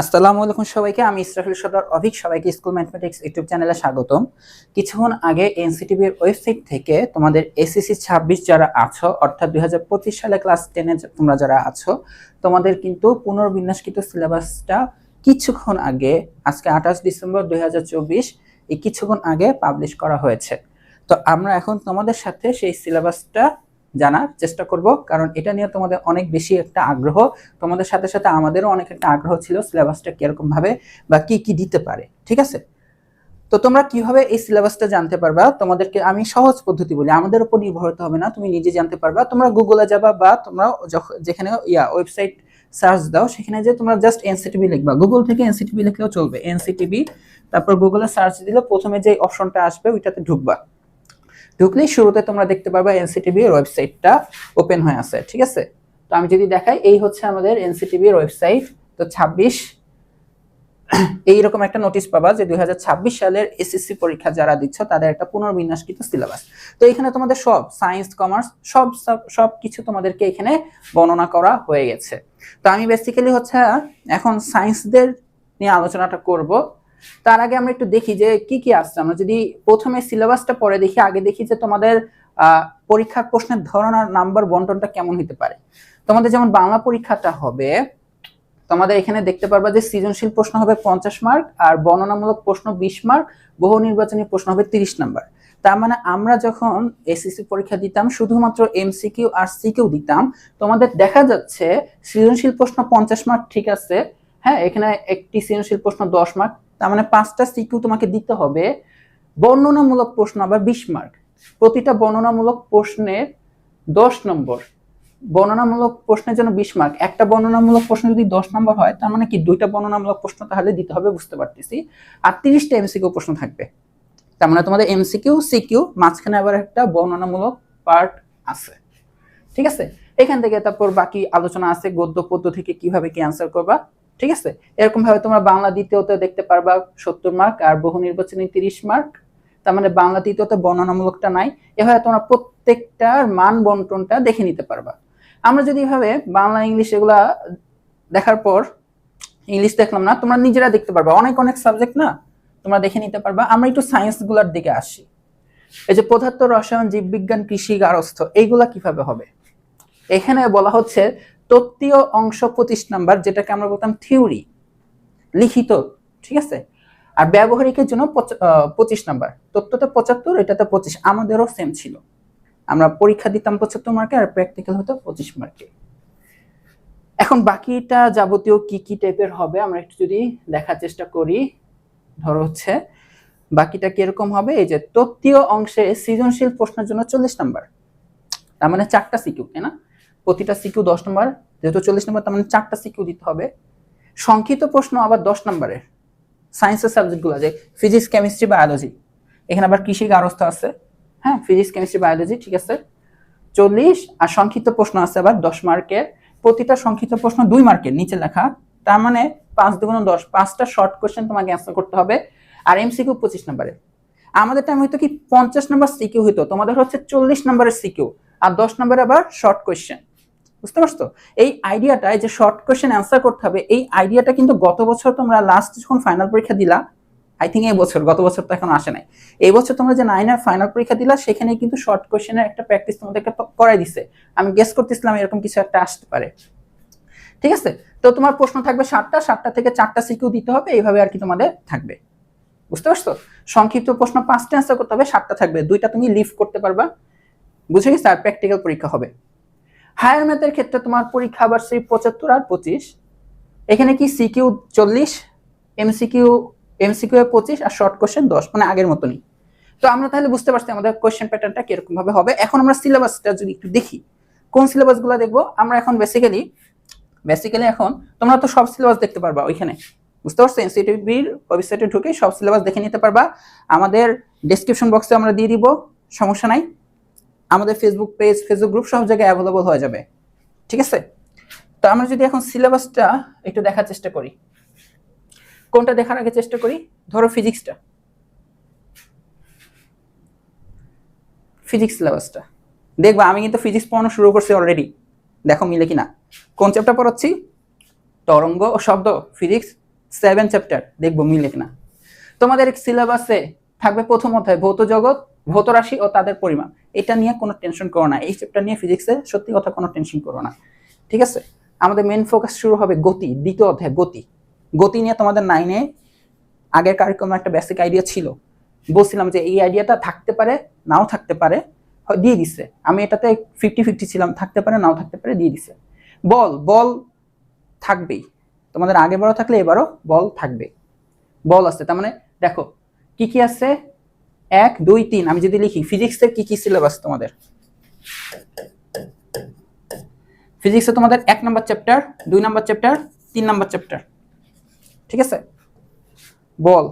আসসালামু আলাইকুম সবাইকে, আমি ইসরাফিল সদর অভিক, সবাইকে স্কুল ম্যাথমেটিক্স ইউটিউব চ্যানেলে স্বাগতম। কিছুক্ষণ আগে এনসিটিভির ওয়েবসাইট থেকে তোমাদের এসএসসি ছাব্বিশ যারা আছো, অর্থাৎ দু হাজার পঁচিশ সালে ক্লাস টেনে তোমরা যারা আছো, তোমাদের কিন্তু পুনর্বিন্যাসকৃত সিলেবাসটা কিছুক্ষণ আগে, আজকে আঠাশ ডিসেম্বর দুই হাজার চব্বিশ, এই কিছুক্ষণ আগে পাবলিশ করা হয়েছে। তো আমরা এখন তোমাদের সাথে সেই সিলেবাসটা জানার চেষ্টা করব, কারণ এটা নিয়ে তোমাদের অনেক বেশি একটা আগ্রহ। তোমাদের সাথে সাথে আমাদেরও অনেক একটা আগ্রহ ছিল সিলেবাসটা কীরকম ভাবে বা কি কি দিতে পারে, ঠিক আছে? তো তোমরা কীভাবে এই সিলেবাসটা জানতে পারবা? তোমাদেরকে আমি সহজ পদ্ধতি বলি, আমাদের উপর নির্ভর হতে হবে না, তুমি নিজে জানতে পারবা। তোমরা গুগলে যাবা বা তোমরা যখ- যেখানে ইয়া ওয়েবসাইট সার্চ দাও, সেখানে যে তোমরা জাস্ট এনসিটিভি লিখবা। গুগল থেকে এনসিটিভি লিখলেও চলবে এনসিটিভি তারপর গুগলে সার্চ দিলে প্রথমে যে অপশনটা আসবে, ওইটাতে ঢুকবা। ঢুকলেই শুরুতে তোমরা দেখতে পারবা এনসিটিভি এর ওয়েবসাইটটা ওপেন হয়ে আছে, ঠিক আছে? তো আমি যদি দেখাই, এই হচ্ছে আমাদের এনসিটিভি এর ওয়েবসাইট, তো ছাব্বিশ। এইরকম একটা নোটিশ পাবা যে দুই হাজার ছাব্বিশ সালের এসএসসি পরীক্ষা যারা দিচ্ছ, তাদের একটা পুনর্বিন্যাসকৃত সিলেবাস। তো এখানে তোমাদের সব, সায়েন্স, কমার্স, সব সব সব কিছু তোমাদেরকে এখানে বর্ণনা করা হয়ে গেছে। তো আমি বেসিক্যালি হচ্ছে, এখন সায়েন্সদের নিয়ে আলোচনাটা করব। তার আগে আমরা একটু দেখি যে কি কি আসছে। আমরা যদি প্রথমে সিলেবাসটা পরে দেখি আগে দেখি যে তোমাদের আহ, পরীক্ষার প্রশ্নের ধরন আর নাম্বার বন্টনটা কেমন হতে পারে। তোমাদের যেমন বাংলা পরীক্ষাটা হবে তোমাদের এখানে দেখতে পারবা যে সৃজনশীল প্রশ্ন হবে পঞ্চাশ মার্ক আর বর্ণনামূলক প্রশ্ন বিশ মার্ক বহু নির্বাচনী প্রশ্ন হবে তিরিশ নাম্বার তার মানে আমরা যখন এসএসসি পরীক্ষা দিতাম শুধুমাত্র এমসিকিউ আর সিকিউ দিতাম তোমাদের দেখা যাচ্ছে সৃজনশীল প্রশ্ন পঞ্চাশ মার্ক ঠিক আছে হ্যাঁ এখানে একটি সৃজনশীল প্রশ্ন দশ মার্ক তার মানে পাঁচটা সিকিউ তোমাকে দিতে হবে। বর্ণনামূলক প্রশ্ন আবার বিশ মার্ক প্রতিটা বর্ণনামূলক প্রশ্নের দশ নম্বর। বর্ণনামূলক প্রশ্নের জন্য বিশ মার্ক একটা বর্ণনামূলক প্রশ্ন যদি দশ নম্বর হয়, তার মানে কি দুইটা বর্ণনামূলক প্রশ্ন তাহলে দিতে হবে বুঝতে পারতেছি। আর তিরিশটা এমসিকিউ প্রশ্ন থাকবে। তার মানে তোমাদের এমসিকিউ সিকিউ মাঝখানে আবার একটা বর্ণনামূলক পার্ট আছে। ঠিক আছে? এখান থেকে তারপর বাকি আলোচনা আছে, গদ্য পদ্য থেকে কীভাবে কি অ্যান্সার করবা। ঠিক আছে? এরকম ভাবে তোমরা বাংলা দ্বিতীয়তে দেখতে পারবা সত্তর মার্ক আর বহু নির্বাচনী তিরিশ মার্ক তার মানে বাংলা দ্বিতীয়তে বর্ণনামূলকটা নাই। এভাবে তোমরা প্রত্যেকটার মান বন্টনটা দেখে নিতে পারবা। আমরা যদি এভাবে বাংলা, ইংলিশ এগুলা দেখার পর ইংলিশ দেখলাম না, তোমরা নিজেরা দেখতে পারবা। অনেক অনেক সাবজেক্ট না? তোমরা দেখে নিতে পারবা। আমরা একটু সায়েন্সগুলার দিকে আসি। এই যে পদার্থ, রসায়ন, জীববিজ্ঞান, কৃষি, গারস্থ, এইগুলা কীভাবে হবে? এখানে বলা হচ্ছে তত্ত্বীয় অংশ পঁচিশ নাম্বার, যেটাকে আমরা বলতাম থিওরি, লিখিত, ঠিক আছে? আর ব্যবহারিকের জন্য পঁচিশ নাম্বার। তত্ত্বতে পঁচাত্তর, এটাতে পঁচিশ, আমাদেরও সেম ছিল। আমরা পরীক্ষা দিতাম পঁচাত্তর মার্কে আর প্র্যাকটিক্যাল হতো পঁচিশ মার্কে এখন বাকিটা যাবতীয় কি কি টাইপের হবে, আমরা একটু যদি দেখার চেষ্টা করি, ধরো হচ্ছে, বাকিটা কীরকম হবে? এই যে তত্ত্বীয় অংশে সৃজনশীল প্রশ্নের জন্য চল্লিশ নাম্বার। তার মানে চারটা সিকিউ তাই না? প্রতিটা সিকিউ দশ নম্বর, যেহেতু চল্লিশ নম্বর, তার মানে চারটা সিকিউ দিতে হবে। সংক্ষিপ্ত প্রশ্ন আবার দশ নম্বরের। সায়েন্সের সাবজেক্টগুলো আছে ফিজিক্স কেমিস্ট্রি বায়োলজি এখানে আবার কৃষি গারস্থ আছে। হ্যাঁ ফিজিক্স কেমিস্ট্রি বায়োলজি ঠিক আছে। চল্লিশ, আর সংক্ষিপ্ত প্রশ্ন আছে আবার দশ মার্কের। প্রতিটা সংক্ষিপ্ত প্রশ্ন দুই মার্কের, নিচে লেখা। তার মানে পাঁচ দুগুণ দশ, পাঁচটা শর্ট কোশ্চেন তোমাকে অ্যান্সার করতে হবে। আর এমসিকিউ পঁচিশ নম্বরের আমাদের টাইম হয়তো কি পঞ্চাশ নম্বর সিকিউ হইতো, তোমাদের হচ্ছে চল্লিশ নম্বরের সিকিউ। আর দশ নম্বরে আবার শর্ট কোয়েশ্চেন বুঝতে পারছ? এই আইডিয়াটা এই যে শর্ট কোয়েশ্চেন অ্যান্সার করতে হবে, এই আইডিয়াটা কিন্তু গত বছর তোমরা লাস্ট যখন ফাইনাল পরীক্ষা দিলা আই থিঙ্ক এই বছর, গত বছর তো এখন আসে নাই। এই বছর তোমরা যে নাইনের ফাইনাল পরীক্ষা দিলা সেখানে কিন্তু শর্ট কোয়েশ্চেনের একটা প্র্যাকটিস তোমাদেরকে করাই দিছে। আমি গেস করতেছিলাম এরকম কিছু একটা আসতে পারে। ঠিক আছে? তো তোমার প্রশ্ন থাকবে সাতটা সাতটা থেকে চারটা সিকিউ দিতে হবে, এইভাবে আর কি তোমাদের থাকবে। বুঝতে পারছ? সংক্ষিপ্ত প্রশ্ন পাঁচটা অ্যান্সার করতে হবে, সাতটা থাকবে। দুইটা তুমি লিভ করতে পারবা। বুঝে গেছে? আর প্র্যাকটিক্যাল পরীক্ষা হবে। হায়ার ম্যাথের ক্ষেত্রে তোমার পরীক্ষা আবার সেই পঁচাত্তর আর পঁচিশ। এখানে কি সিকিউ চল্লিশ এমসিকিউ এমসিকিউ পঁচিশ আর শর্ট কোশ্চেন দশ মানে আগের মতনই। তো আমরা তাহলে বুঝতে পারছি আমাদের কোয়েশ্চেন প্যাটার্নটা কীরকম ভাবে হবে। এখন আমরা সিলেবাসটা যদি একটু দেখি, কোন সিলেবাসগুলো দেখব? আমরা এখন বেসিক্যালি বেসিক্যালি এখন তোমরা তো সব সিলেবাস দেখতে পারবা ওইখানে। বুঝতে পারছ? এনসিটিভির ওয়েবসাইটে ঢুকে সব সিলেবাস দেখে নিতে পারবা। আমাদের ডেসক্রিপশন বক্সে আমরা দিয়ে দিব, সমস্যা নাই। আমাদের ফেসবুক পেজ ফেসবুক গ্রুপ সব জায়গায় অ্যাভেলেবল হয়ে যাবে। ঠিক আছে? তো আমরা যদি এখন সিলেবাসটা একটু দেখার চেষ্টা করি। কোনটা দেখার আগে চেষ্টা করি? ধরো ফিজিক্সটা ফিজিক্স সিলেবাসটা দেখবা, আমি কিন্তু ফিজিক্স পড়ানো শুরু করছি অলরেডি দেখো মিলে কিনা। কোন চ্যাপ্টার পড়াচ্ছি? তরঙ্গ ও শব্দ। ফিজিক্স সেভেন চ্যাপ্টার দেখব মিলে কিনা। তোমাদের সিলেবাসে থাকবে প্রথম অধ্যায়, ভৌত জগৎ ভৌত রাশি ও তাদের পরিমাণ। এটা নিয়ে কোনো টেনশন করো না। এই চ্যাপ্টার নিয়ে ফিজিক্সে সত্যি কথা কোনো টেনশন করো না। ঠিক আছে? আমাদের মেন ফোকাস শুরু হবে গতি, দ্বিতীয় অধ্যায়, গতি। গতি নিয়ে তোমাদের নাইনে আগের কারিক্রমে একটা বেসিক আইডিয়া ছিল। বলছিলাম যে এই আইডিয়াটা থাকতে পারে, নাও থাকতে পারে দিয়ে দিছে। আমি এটাতে ফিফটি ফিফটি ছিলাম, থাকতে পারে, নাও থাকতে পারে, দিয়ে দিছে। বল বল থাকবেই। তোমাদের আগে বারও থাকলে এবারও বল থাকবে বল আছে, তার মানে দেখো, কি কি আছে? এক, দুই, তিন। আমি যদি লিখি ফিজিক্সের কি কি সিলেবাস তোমাদের? ফিজিক্সে তোমাদের এক নম্বর চ্যাপ্টার দুই নম্বর চ্যাপ্টার তিন নম্বর চ্যাপ্টার ঠিক আছে? বল।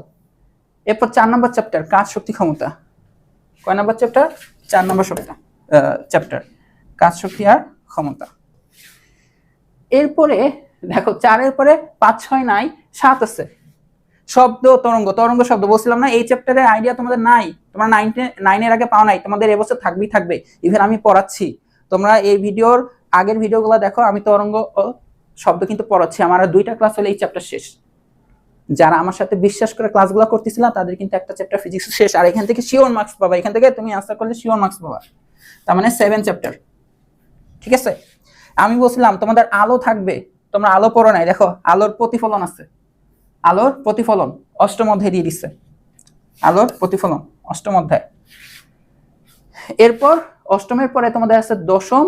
এরপর চার নম্বর চ্যাপ্টার কাজ শক্তি ক্ষমতা। কয় নম্বর চ্যাপ্টার চার নম্বর সপ্তাহ চ্যাপ্টার কাজ শক্তি আর ক্ষমতা। এরপরে, দেখো, চারের পরে পাঁচ, ছয় নাই, সাত আছে। শব্দ তরঙ্গ তরঙ্গ শব্দ বলছিলাম না, এই চ্যাপ্টারের আইডিয়া তোমাদের নাই। তোমরা নাইনের আগে পাও নাই। তোমাদের এবছর থাকবেই, থাকবে। ইভেন আমি পড়াচ্ছি। তোমরা এই ভিডিওর আগের ভিডিওগুলো দেখো, আমি তরঙ্গ শব্দ কিন্তু পড়াচ্ছি। আমার দুইটা ক্লাস হলে এই চ্যাপ্টার শেষ। যারা আমার সাথে বিশ্বাস করে ক্লাসগুলো করতেছিল, তাদের কিন্তু একটা চ্যাপ্টার ফিজিক্স শেষ। আর এখান থেকে শিওর মার্কস পাবা। এখান থেকে তুমি আনসার করলে শিওর মার্কস পাবা। তার মানে সেভেন চ্যাপ্টার ঠিক আছে? আমি বলছিলাম, তোমাদের আলো থাকবে। তোমরা আলো পড়ো নাই। দেখো, আলোর প্রতিফলন আছে। আলোর প্রতিফলন অষ্টম অধ্যায় দিয়ে দিচ্ছে। আলোর প্রতিফলন অষ্টম অধ্যায়। এরপর অষ্টমের পরে তোমাদের আছে দশম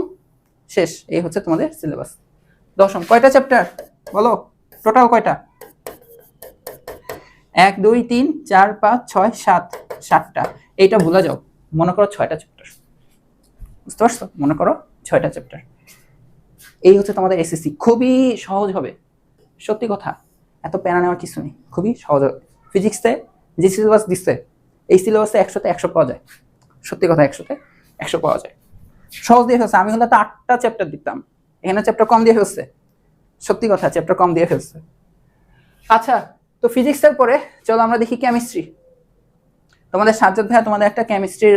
শেষ। এই হচ্ছে তোমাদের সিলেবাস দশম, কয়টা চ্যাপ্টার বলো টোটাল কয়টা? এক, দুই, তিন, চার, পাঁচ, ছয়, সাত, সাতটা। এইটা ভুলে যাও। মনে করো ছয়টা চ্যাপ্টার বুঝতে পারছ? মনে করো ছয়টা চ্যাপ্টার এই হচ্ছে তোমাদের এসএসসি খুবই সহজ হবে। সত্যি কথা। এত প্যারা নেওয়ার কিছু নেই। খুবই সহজ ফিজিক্সে যে সিলেবাস দিচ্ছে, এই সিলেবাসে একশোতে একশো পাওয়া যায়। সত্যি কথা, একশোতে একশো পাওয়া যায়। সহজ দিয়ে ফেলছে। আমি হলে তো আটটা চ্যাপ্টার দিতাম। এখানে চ্যাপ্টার কম দিয়ে ফেলছে। সত্যি কথা চ্যাপ্টার কম দিয়ে ফেলছে। আচ্ছা তো ফিজিক্সের পরে চলো আমরা দেখি কেমিস্ট্রি তোমাদের সাজ্জাদ ভাইয়া, তোমাদের একটা কেমিস্ট্রির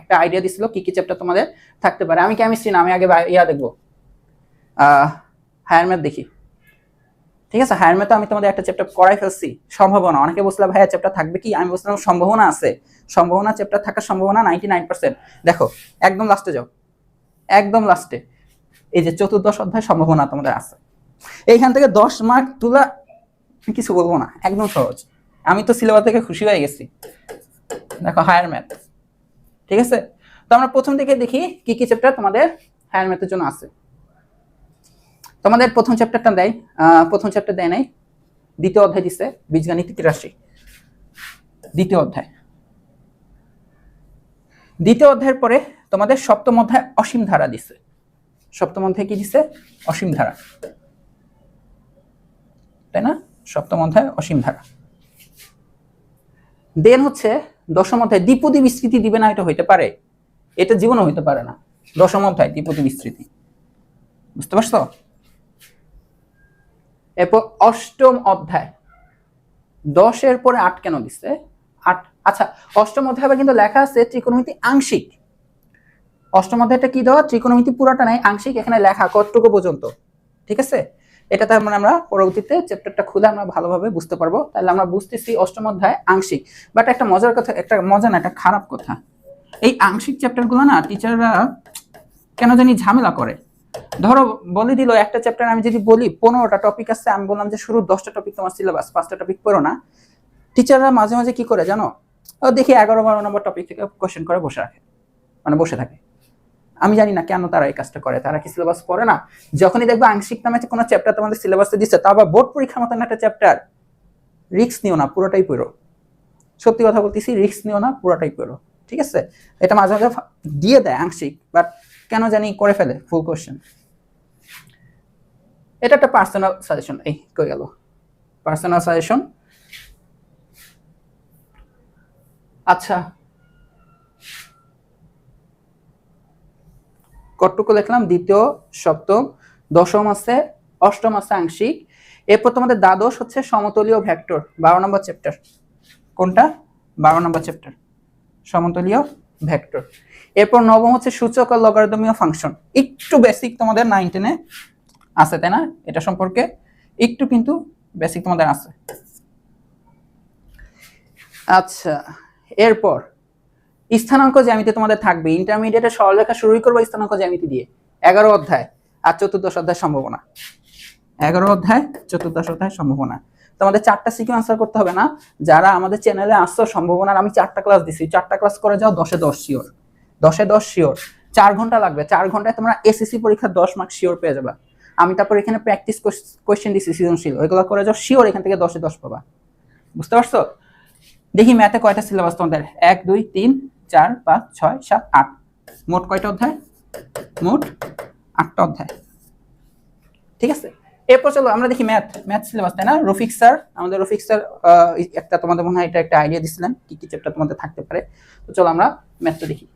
একটা আইডিয়া দিছিল কি কি চ্যাপ্টার তোমাদের থাকতে পারে। আমি কেমিস্ট্রি না, আমি আগে ইয়া দেখব। হায়ার ম্যাথ দেখি। ঠিক আছে? হায়ার ম্যাথে আমি তোমাদের একটা চ্যাপ্টার করাই ফেলছি। সম্ভাবনা অনেকে বলছিলাম ভাইয়া চ্যাপ্টার থাকবে কি? আমি বলছিলাম, সম্ভাবনা আছে। সম্ভাবনা চ্যাপ্টার থাকার সম্ভাবনা নাইনটি নাইন পার্সেন্ট দেখো, একদম লাস্টে যাও। একদম লাস্টে এই যে চতুর্দশ অধ্যায় সম্ভাবনা তোমাদের আছে। এইখান থেকে দশ মার্ক তোলা কিছু বলব না। একদম সহজ। আমি তো সিলেবাস থেকে খুশি হয়ে গেছি। দেখো হায়ার ম্যাথ ঠিক আছে? তো আমরা প্রথম থেকে দেখি কি কি চ্যাপ্টার তোমাদের হায়ার ম্যাথের জন্য আছে। তোমাদের প্রথম চ্যাপ্টারটা দেয় প্রথম চ্যাপ্টার দেয় নাই। দ্বিতীয় অধ্যায় দিচ্ছে বীজগাণিত রাশি। দ্বিতীয় অধ্যায়। দ্বিতীয় অধ্যায়ের পরে তোমাদের সপ্তম অধ্যায় অসীম ধারা দিচ্ছে সপ্তম অধ্যায় কি দিচ্ছে অসীম ধারা। তাই না? সপ্তম অধ্যায়, অসীম ধারা। দেন হচ্ছে দশম অধ্যায়, দ্বিপদী বিস্তৃতি দিবে না, এটা হইতে পারে। এটা জীবনে হইতে পারে না। দশম অধ্যায়, দ্বিপদী বিস্তৃতি। বুঝতে পারছ? এরপর অষ্টম অধ্যায়। দশের পরে আট কেন দিচ্ছে আট আচ্ছা অষ্টম অধ্যায় আবার কিন্তু লেখা আছে ত্রিকোণমিতি আংশিক। অষ্টম অধ্যায়টা কি দেওয়া? ত্রিকোণমিতি পুরোটা নাই, আংশিক, এখানে লেখা কতটুকু পর্যন্ত? ঠিক আছে? এটা তার মানে আমরা পরবর্তীতে চ্যাপ্টারটা খুলে আমরা ভালোভাবে বুঝতে পারব। তাহলে আমরা বুঝতেছি অষ্টম অধ্যায় আংশিক। বাট একটা মজার কথা, একটা মজা না, একটা খারাপ কথা। এই আংশিক চ্যাপ্টারগুলো না টিচাররা কেন জানি ঝামেলা করে। ধরো, বলে দিল একটা চ্যাপ্টার আমি যদি বলি, পনেরোটা টপিক আছে, আমি বললাম যে শুরু দশটা টপিক তোমার সিলেবাস পাঁচটা টপিক পড়ো না। টিচাররা মাঝে মাঝে কি করে জানো? ও দেখি এগারো বারো নম্বর টপিক থেকে কোশ্চেন করে বসে রাখে মানে বসে থাকে। আমি জানি না কেন তারা এই কাজটা করে, তারা কি সিলেবাস পড়ে না? যখনই দেখবে আংশিক নামে কোনো চ্যাপ্টার তোমাদের সিলেবাসে দিচ্ছে, তা আবার বোর্ড পরীক্ষার মতন একটা চ্যাপ্টার রিস্ক নিও না, পুরোটাই পড়ো। সত্যি কথা বলতেছি রিস্ক নিও না, পুরোটাই পড়ো, ঠিক আছে? এটা মাঝে মাঝে দিয়ে দেয় আংশিক বাট কেন জানি করে ফেলে? ফুল কোশ্চেন এটা একটা পার্সোনাল সাজেশন এই, কই গেল? পার্সোনাল সাজেশন আচ্ছা। কটটুকু লিখলাম দ্বিতীয় সপ্তম, দশম আছে, অষ্টম আছে আংশিক। এরপর তোমাদের দ্বাদশ হচ্ছে সমতলীয় ভেক্টর বারো নম্বর চ্যাপ্টার কোনটা? বারো নম্বর চ্যাপ্টার সমতলীয় ভেক্টর। এরপর নবম হচ্ছে সূচক আর লগারিদমীয় ফাংশন একটু বেসিক তোমাদের নাইন টেনে আছে, তাই না? এটা সম্পর্কে একটু কিন্তু বেসিক তোমাদের আছে। আচ্ছা এরপর স্থানাঙ্ক জ্যামিতি তোমাদের থাকবে। ইন্টারমিডিয়েটে সরলরেখা শুরুই করব স্থানাঙ্ক জ্যামিতি দিয়ে। এগারো অধ্যায় আর চতুর্দশ অধ্যায় সম্ভাবনা। এগারো অধ্যায়, চতুর্দশ অধ্যায় সম্ভাবনা। তোমাদের চারটা সিকিউ আনসার করতে হবে না। যারা আমাদের চ্যানেলে আসছো, সম্ভাবনার আমি চারটা ক্লাস দিছি। চারটা ক্লাস করে যাও, দশে দশ শিওর দশে দশ শিওর চার ঘণ্টা লাগবে। চার ঘন্টায় তোমরা এসএসসি পরীক্ষার দশ মার্ক শিওর পেয়ে যাবে। আমি তারপর এখানে প্র্যাকটিস কোয়েশ্চেন দিছি সৃজনশীল। ওইগুলো করে যাও শিওর এখান থেকে দশে দশ পাবা। বুঝতে পারছ? দেখি ম্যাথে কয়টা সিলেবাস তোমাদের? এক, দুই, তিন, চার, পাঁচ, ছয়, সাত, আট। মোট কয়টা অধ্যায়? মোট আটটা অধ্যায়। ঠিক আছে? এরপর চলো, আমরা দেখি ম্যাথ ম্যাথ সিলেবাস তাই না? রফিক স্যার আমাদের রফিক স্যার একটা তোমাদের মনে হয় এটা একটা আইডিয়া দিছিলেন, কি কি চ্যাপ্টার তোমাদের থাকতে পারে। তো চলো আমরা ম্যাথটা দেখি।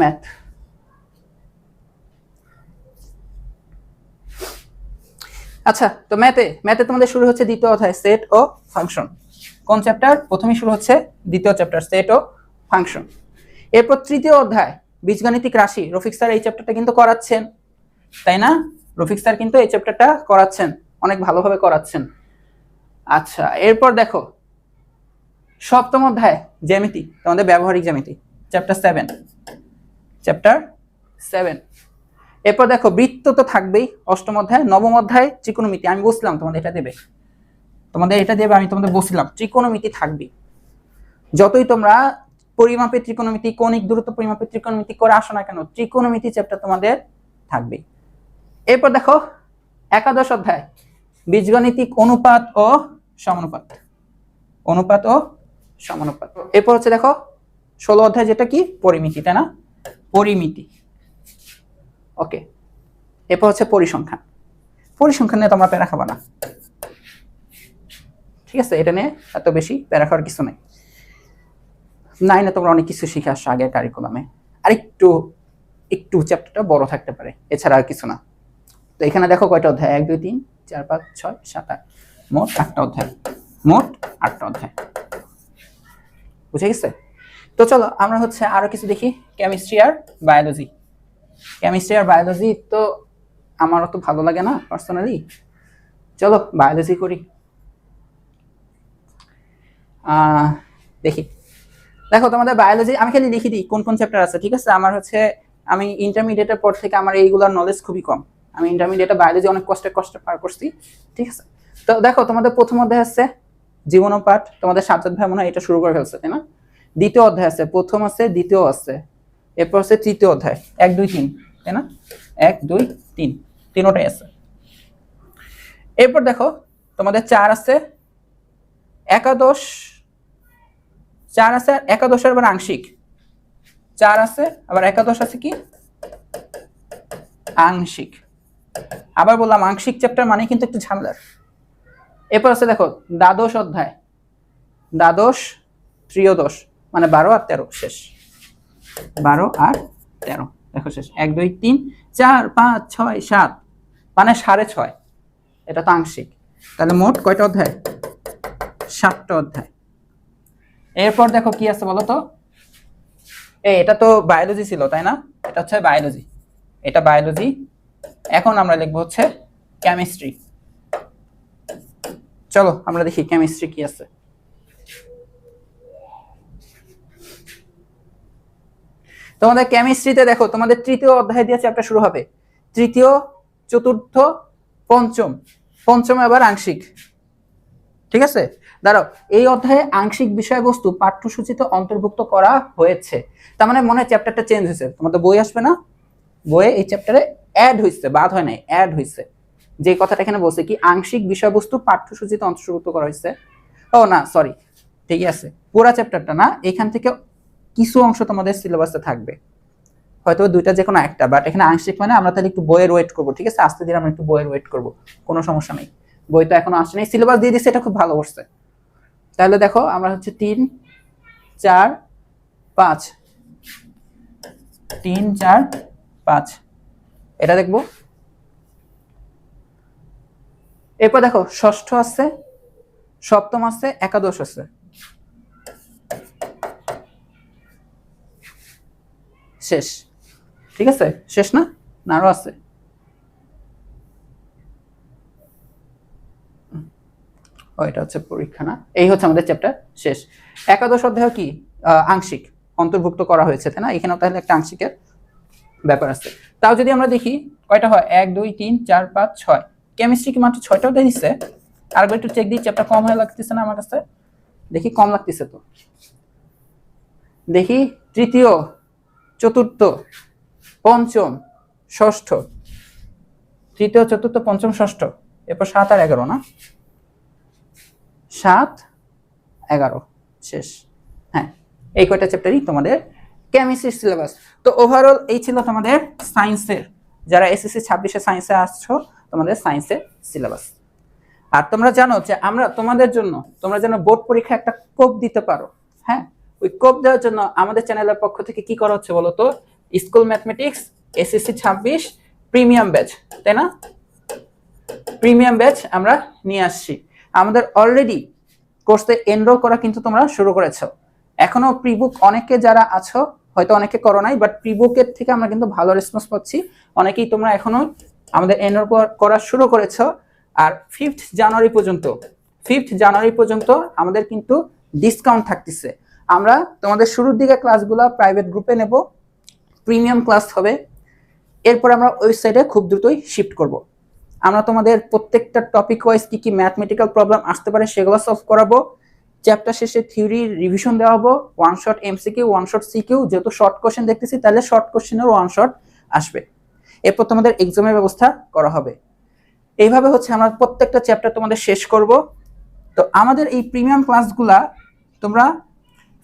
ম্যাথ আচ্ছা তো ম্যাথে ম্যাথে তোমাদের শুরু হচ্ছে দ্বিতীয় অধ্যায় সেট ও ফাংশন কোন চ্যাপ্টার প্রথমেই শুরু হচ্ছে দ্বিতীয় চ্যাপ্টার সেট ও ফাংশন এরপর তৃতীয় অধ্যায়, বীজগণিতিক রাশি, রফিক স্যার এই চ্যাপ্টারটা কিন্তু করাচ্ছেন, তাই না? রফিক স্যার কিন্তু এই চ্যাপ্টারটা করাচ্ছেন, অনেক ভালোভাবে করাচ্ছেন। আচ্ছা এরপর দেখো, সপ্তম অধ্যায়, জ্যামিতি, তোমাদের ব্যবহারিক জ্যামিতি চ্যাপ্টার সেভেন চ্যাপ্টার সেভেন এরপর দেখো, বৃত্ত তো থাকবেই, অষ্টম অধ্যায়, নবম অধ্যায়, ত্রিকোণমিতি, আমি বসলাম, তোমাদের এটা দেবে। তোমাদের এটা দেবে, আমি তোমাদের বসলাম, ত্রিকোণমিতি থাকবে যতই তোমরা পরিমাপের ত্রিকোণমিতি, কৌণিক দূরত্ব পরিমাপের ত্রিকোণমিতি করে আসো না কেন, ত্রিকোণমিতি চ্যাপ্টার তোমাদের থাকবে এরপর দেখো একাদশ অধ্যায়, বীজগণিতিক অনুপাত ও সমানুপাত। অনুপাত ও সমানুপাত। এরপর হচ্ছে দেখো, ষোলো অধ্যায় যেটা কি? পরিমিতি, তাই না? পরিমিতি। ওকে, এরপর হচ্ছে পরিসংখ্যান। পরিসংখ্যান নিয়ে তোমরা প্যারা খাবা না। ঠিক আছে, এটা নিয়ে এত বেশি প্যারা খাওয়ার কিছু নেই। নাইনে তোমরা অনেক কিছু শিখে আসছো আগের কারিকুলামে আর একটু একটু চ্যাপ্টারটা বড় থাকতে পারে, এছাড়া আর কিছু না। তো এখানে দেখো কয়টা অধ্যায়? এক, দুই, তিন, চার, পাঁচ, ছয়, সাত, আট। মোট আটটা অধ্যায়। মোট আটটা অধ্যায়। বুঝে গেছে? তো চলো, আমরা হচ্ছে আরও কিছু দেখি। কেমিস্ট্রি আর বায়োলজি কেমিস্ট্রি আর বায়োলজি তো আমার অত ভালো লাগে না পার্সোনালি চলো বায়োলজি করি। দেখি। দেখো, তোমাদের বায়োলজি আমি খালি লিখে দিই কোন কোন চ্যাপ্টার আছে, ঠিক আছে? আমার হচ্ছে, আমি ইন্টারমিডিয়েটের পর থেকে আমার এইগুলোর নলেজ খুবই কম। আমি ইন্টারমিডিয়েটে বায়োলজি অনেক কষ্টে কষ্টে পার করছি, ঠিক আছে? তো দেখো, তোমাদের প্রথম অধ্যায় আছে জীবন পাঠ তোমাদের সাজ্জাদ ভাই মনে হয় এটা শুরু করে ফেলছে, তাই না? দ্বিতীয় অধ্যায় আছে, প্রথম আছে, দ্বিতীয় আছে, এরপর আছে তৃতীয় অধ্যায়, এক, দুই, তিন, তাই না? এক, দুই, তিন, তিনোটাই আছে। এরপর দেখো, তোমাদের চার আছে, একাদশ, চার আছে একাদশের আবার আংশিক। চার আছে, আবার একাদশ আছে কি? আংশিক। আবার বললাম, আংশিক চ্যাপ্টার মানে কিন্তু একটু ঝামেলার। এরপর আছে দেখো, দ্বাদশ অধ্যায়। দ্বাদশ, ত্রিয়দশ মানে বারো আর তেরো, শেষ। বারো আর তেরো, দেখো শেষ। এক, দুই, তিন, চার, পাঁচ, ছয়, সাত মানে সাড়ে ছয়। এটা তো আংশিক। তাহলে মোট কয়টা অধ্যায়? সাতটা অধ্যায়। এরপর দেখো কি আছে বলো তো? এই, এটা তো বায়োলজি ছিল, তাই না? এটা হচ্ছে বায়োলজি এটা বায়োলজি এখন আমরা লিখব হচ্ছে কেমিস্ট্রি চলো, আমরা দেখি কেমিস্ট্রি কি আছে। তোমাদের কেমিস্ট্রিতে দেখো, তোমাদের তৃতীয় অধ্যায় দিয়ে চ্যাপ্টার শুরু হবে। তৃতীয়, চতুর্থ, পঞ্চম। পঞ্চম আবার আংশিক। ঠিক আছে? দাঁড়াও, এই অধ্যায়ে আংশিক বিষয়বস্তু পাঠ্যসূচিতে অন্তর্ভুক্ত করা হয়েছে। তার মানে মনে চ্যাপ্টারটা চেঞ্জ হয়েছে। তোমাদের বই আসবে না? বইয়ে এই চ্যাপ্টারে অ্যাড হয়েছে বাদ হয় নাই, অ্যাড হয়েছে যে কথাটা এখানে বলছে কি, আংশিক বিষয়বস্তু পাঠ্যসূচিতে অন্তর্ভুক্ত করা হয়েছে ও না সরি ঠিকই আছে। পুরা চ্যাপ্টারটা না, এখান থেকে কিছু অংশ তোমাদের সিলেবাসে থাকবে। হয়তো দুইটা যে কোনো একটা বাট এখানে আংশিক মানে আমরা তাহলে একটু বইয়ের ওয়েট করব, ঠিক আছে? আস্তে ধীরে আমরা একটু বইয়ের ওয়েট করব, কোনো সমস্যা নেই। বই তো এখনও আসছে নেই সিলেবাস দিয়ে দিচ্ছে এটা খুব ভালো করছে। তাহলে দেখো, আমরা হচ্ছে তিন, চার, পাঁচ। তিন, চার, পাঁচ। এটা দেখব। এরপর দেখো, ষষ্ঠ আছে, সপ্তম আছে, একাদশ আছে। শেষ। ঠিক আছে? শেষ না? না, আরও আছে। এটা হচ্ছে পরীক্ষা না? এই হচ্ছে আমাদের চ্যাপ্টার শেষ। একাদশ অধ্যায় কি? আংশিক। অন্তর্ভুক্ত করা হয়েছে, তাই না? এখানেও তাহলে একটা আংশিকের ব্যাপার আছে। তাও যদি আমরা দেখি, কয়টা হয়? এক, দুই, তিন, চার, পাঁচ, ছয়। কেমিস্ট্রি কি মাত্র ছয়টা অধ্যায় দিচ্ছে আরেকবার একটু চেক দিই চ্যাপ্টার কম হয়ে লাগতেছে না আমার কাছে? দেখি কম লাগতেছে তো। দেখি, তৃতীয়, চতুর্থ, পঞ্চম, ষষ্ঠ। তৃতীয়, চতুর্থ, পঞ্চম, ষষ্ঠ। এরপর সাত আর এগারো, না? সাত, এগারো। শেষ। হ্যাঁ এই কয়টা চ্যাপ্টারই তোমাদের কেমিস্ট্রি সিলেবাস। তো ওভারঅল এই ছিল তোমাদের সায়েন্সের যারা এসএসসি ছাব্বিশে সায়েন্সে আসছো, তোমাদের সায়েন্সের সিলেবাস। আর তোমরা জানো যে আমরা তোমাদের জন্য, তোমরা যেন বোর্ড পরীক্ষা একটা কোপ দিতে পারো হ্যাঁ? ওই কোপ দেওয়ার জন্য আমাদের চ্যানেলের পক্ষ থেকে কি করা হচ্ছে বলো তো? স্কুল ম্যাথমেটিক্স এসএসসি ছাব্বিশ প্রিমিয়াম ব্যাচ তাই না? প্রিমিয়াম ব্যাচ আমরা নিয়ে আসছি। আমাদের অলরেডি কোর্সে এনরোল করা কিন্তু তোমরা শুরু করেছ। এখনও প্রিবুক অনেকে যারা আছো হয়তো অনেকে করো নাই বাট প্রিবুকের থেকে আমরা কিন্তু ভালো রেসপন্স পাচ্ছি। অনেকেই তোমরা এখনও আমাদের এনরোল করা শুরু করেছ, আর ফিফথ জানুয়ারি পর্যন্ত ফিফথ জানুয়ারি পর্যন্ত আমাদের কিন্তু ডিসকাউন্ট থাকতেছে। আমরা তোমাদের শুরুর দিকে ক্লাসগুলো প্রাইভেট গ্রুপে নেব প্রিমিয়াম ক্লাস হবে, এরপর আমরা ওয়েবসাইটে খুব দ্রুতই শিফট করব। আমরা তোমাদের প্রত্যেকটা টপিক ওয়াইজ কি কি ম্যাথমেটিক্যাল প্রবলেম আসতে পারে সেগুলো সলভ করাবো। চ্যাপ্টার শেষে থিওরি রিভিশন দেওয়া হব। One shot MCQ one shot CQ যেহেতু শর্ট কোশ্চেন দেখতেছি, তাহলে শর্ট কোশ্চেনের ওয়ান শট আসবে। এরপর তোমাদের এক্সামের ব্যবস্থা করা হবে। এইভাবে হচ্ছে আমরা প্রত্যেকটা চ্যাপ্টার তোমাদের শেষ করব। তো আমাদের এই প্রিমিয়াম ক্লাসগুলা তোমরা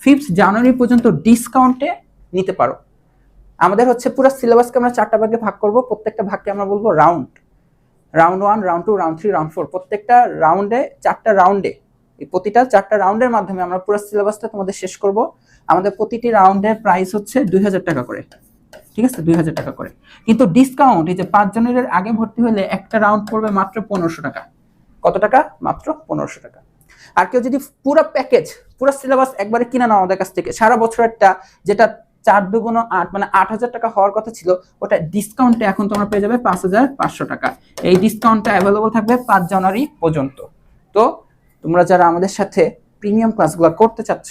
ফিফথ জানুয়ারি পর্যন্ত ডিসকাউন্টে নিতে পারো। আমাদের হচ্ছে পুরো সিলেবাসকে আমরা চারটা ভাগে ভাগ করব। প্রত্যেকটা ভাগকে আমরা বলব round round one round two round three round four প্রত্যেকটা রাউন্ডে চারটা রাউন্ডে এই প্রতিটা চারটা রাউন্ডের মাধ্যমে আমরা পুরো সিলেবাসটা তোমাদের শেষ করব। আমাদের প্রতিটি রাউন্ডের প্রাইস হচ্ছে দুই হাজার টাকা করে। ঠিক আছে? দুই হাজার টাকা করে। কিন্তু ডিসকাউন্ট এই যে পাঁচ জনের আগে ভর্তি হলে একটা রাউন্ড পড়বে মাত্র পনেরোশো টাকা। কত টাকা? মাত্র পনেরোশো টাকা। আর কেউ যদি পুরো প্যাকেজ পুরো সিলেবাস একবারে কিনে নাও আমাদের কাছ থেকে, সারা বছরেরটা যেটা চার দুগুণ আট মানে আট হাজার টাকা হওয়ার কথা ছিল, ওটা ডিসকাউন্টে এখন তোমরা পেয়ে যাবে পাঁচ হাজার পাঁচশো টাকা। এই ডিসকাউন্টটা অ্যাভেলেবল থাকবে পাঁচ জানুয়ারি পর্যন্ত। তো তোমরা যারা আমাদের সাথে প্রিমিয়াম ক্লাসগুলো করতে চাচ্ছ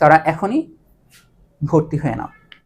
তারা এখনই ভর্তি হয়ে নাও।